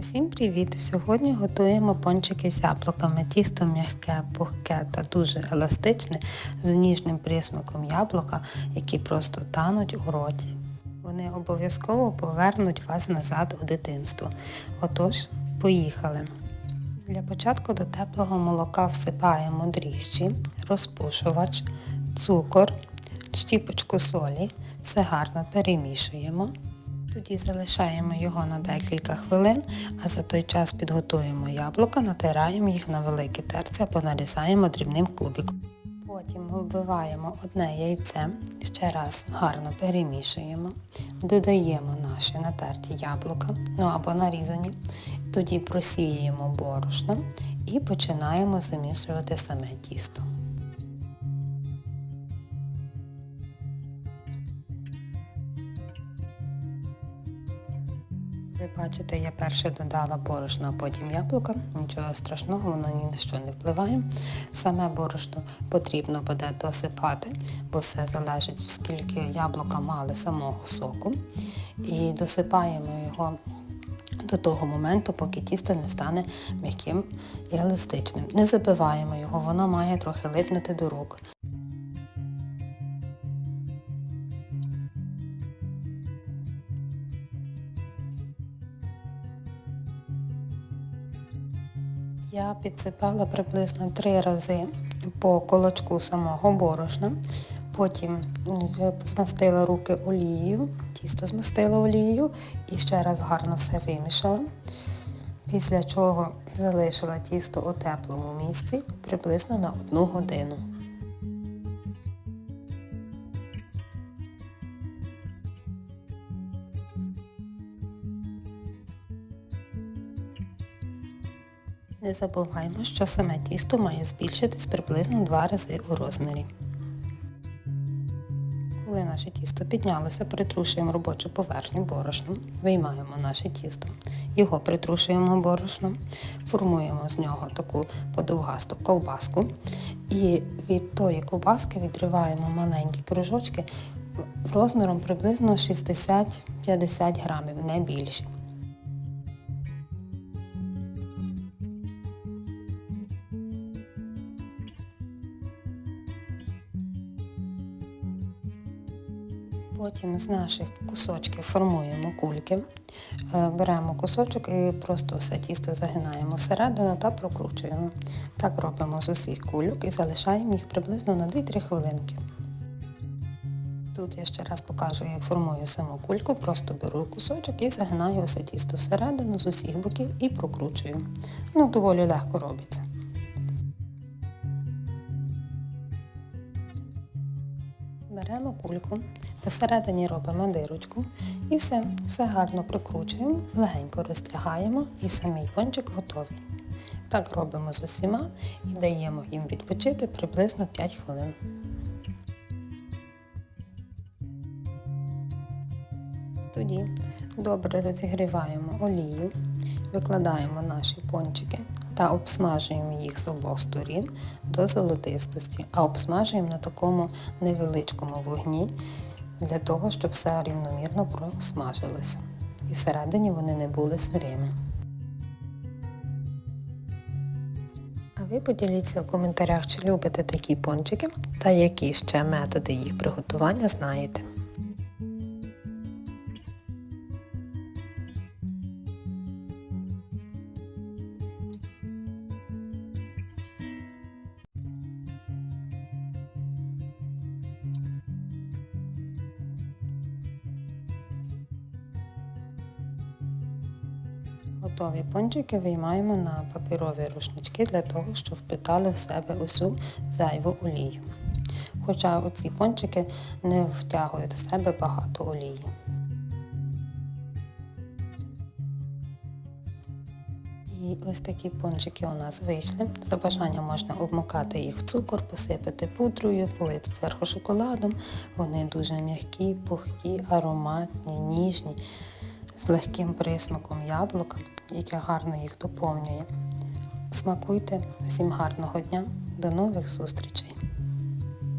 Усім привіт! Сьогодні готуємо пончики з яблуками. Тісто м'яке, пухке та дуже еластичне з ніжним присмаком яблука, які просто тануть у роті. Вони обов'язково повернуть вас назад у дитинство. Отож, поїхали. Для початку до теплого молока всипаємо дріжджі, розпушувач, цукор, щіпочку солі, все гарно перемішуємо. Тоді залишаємо його на декілька хвилин, а за той час підготуємо яблука, натираємо їх на великі терці або нарізаємо дрібним кубиком. Потім вбиваємо одне яйце, ще раз гарно перемішуємо, додаємо наші натерті яблука, ну або нарізані, тоді просіюємо борошно і починаємо замішувати саме тісто. Ви бачите, я перше додала борошно, а потім яблука. Нічого страшного, воно ні на що не впливає. Саме борошно потрібно буде досипати, бо все залежить, скільки яблука мали самого соку. І досипаємо його до того моменту, поки тісто не стане м'яким і еластичним. Не забиваємо його, воно має трохи липнути до рук. Я підсипала приблизно три рази по колочку самого борошна. Потім е, змастила руки олією, тісто змастила олією і ще раз гарно все вимішала. Після чого залишила тісто у теплому місці приблизно на одну годину. Не забуваємо, що саме тісто має збільшитись приблизно два рази у розмірі. Коли наше тісто піднялося, притрушуємо робочу поверхню борошном, виймаємо наше тісто, його притрушуємо борошном, формуємо з нього таку подовгасту ковбаску і від тої ковбаски відриваємо маленькі кружочки розміром приблизно 60-50 грамів, не більше. Потім з наших кусочків формуємо кульки, Е, беремо кусочок і просто все тісто загинаємо всередину та прокручуємо. Так робимо з усіх кульок і залишаємо їх приблизно на 2-3 хвилинки. Тут я ще раз покажу, як формую саму кульку, просто беру кусочок і загинаю все тісто всередину з усіх боків і прокручую. Ну, доволі легко робиться. Беремо кульку, посередині робимо дирочку і все, все гарно прикручуємо, легенько розтягаємо і самий пончик готовий. Так робимо з усіма і даємо їм відпочити приблизно 5 хвилин. Тоді добре розігріваємо олію, викладаємо наші пончики та обсмажуємо їх з обох сторін до золотистості, а обсмажуємо на такому невеличкому вогні для того, щоб все рівномірно просмажилося. І всередині вони не були сирими. А ви поділіться в коментарях, чи любите такі пончики та які ще методи їх приготування знаєте. Готові пончики виймаємо на паперові рушнички для того, щоб впитали в себе усю зайву олію. Хоча оці пончики не втягують в себе багато олії. І ось такі пончики у нас вийшли. За бажанням можна обмокати їх в цукор, посипати пудрою, полити зверху шоколадом. Вони дуже м'які, пухкі, ароматні, ніжні, легким присмаком яблука, яке гарно їх доповнює. Смакуйте, всім гарного дня, до нових зустрічей!